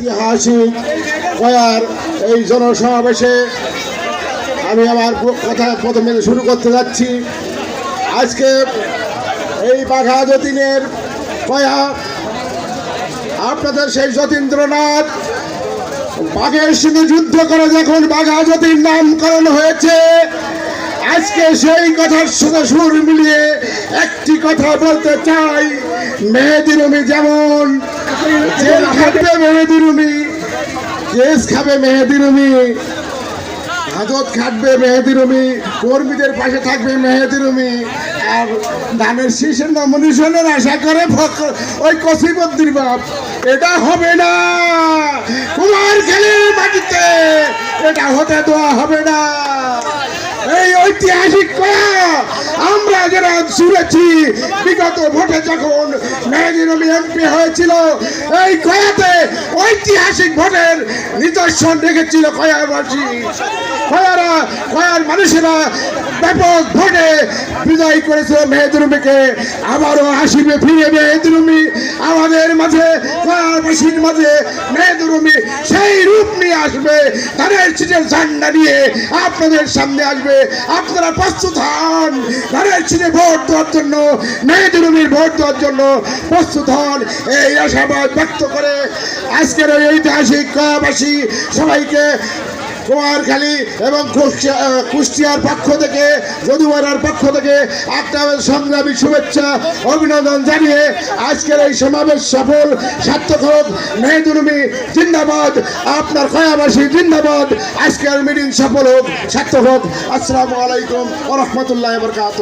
ঐতিহাসিক কয়ার এই জনসমাবেশে আমি আমার কথা প্রথমে শুরু করতে যাচ্ছি। আজকে এই বাঘা যতীনের কয়া, আপনাদের সেই যতীন্দ্রনাথ বাঘের সঙ্গে যুদ্ধ করে যখন বাঘা যতীন নামকরণ হয়েছে, আজকে সেই কথার সাথে সুর মিলিয়ে একটি কথা বলতে চাই, মেহেদি রুমি যেমন খাটবে মেহেদি রুমি। কেস খাবে মেহেদি রুমি। হাজত খাটবে মেহেদি রুমি। কর্মীদের পাশে থাকবে মেহেদি রুমি। আর ধানের শীষের নমিনেশনের আশা করে ওই কসিবদ্দির বাপ। এটা হবে না। কুমার খেলির মাটিতে। এটা হতে দেওয়া হবে না। ঐতিহাসিক আমরা যারা শুনেছি বিগত ভোটে যখন মেহেদি রবি এমপি হয়েছিল, এই কয়াতে ঐতিহাসিক ভোটের নিদর্শন রেখেছিল কয়াবাসী। মানুষেরা ব্যাপক ভোটে বিজয় করেছিল মেহেদুরুমিকে আবারও আসিবে ফিরে মেহেদুরুমি আমাদের মাঝে কয়াবাসীর মাঝে মেহেদুরুমি সেই রূপ নিয়ে আসবে, তাদের সিটের ঝান্ডা নিয়ে আপনাদের সামনে আসবে। আপনারা প্রস্তুত হন, তাদের সিটে ভোট দেওয়ার জন্য মেহেদুরুমির ভোট দেওয়ার জন্য প্রস্তুত হন। এই আশাবাদ ব্যক্ত করে আজকের ঐতিহাসিক কয়াবাসী সবাইকে কুমারখালী এবং কুষ্টিয়ার পক্ষ থেকে যদুমারার পক্ষ থেকে একটা সংগ্রামী শুভেচ্ছা, অভিনন্দন জানিয়ে আজকের এই সমাবেশ সফল, সার্থক হোক মেহেদুরুমি জিন্দাবাদ, আপনার কয়াবাসী জিন্দাবাদ, আজকের মিটিং সফল হোক, সার্থক হোক। আসসালামু আলাইকুম রহমতুল্লাহ বরকাত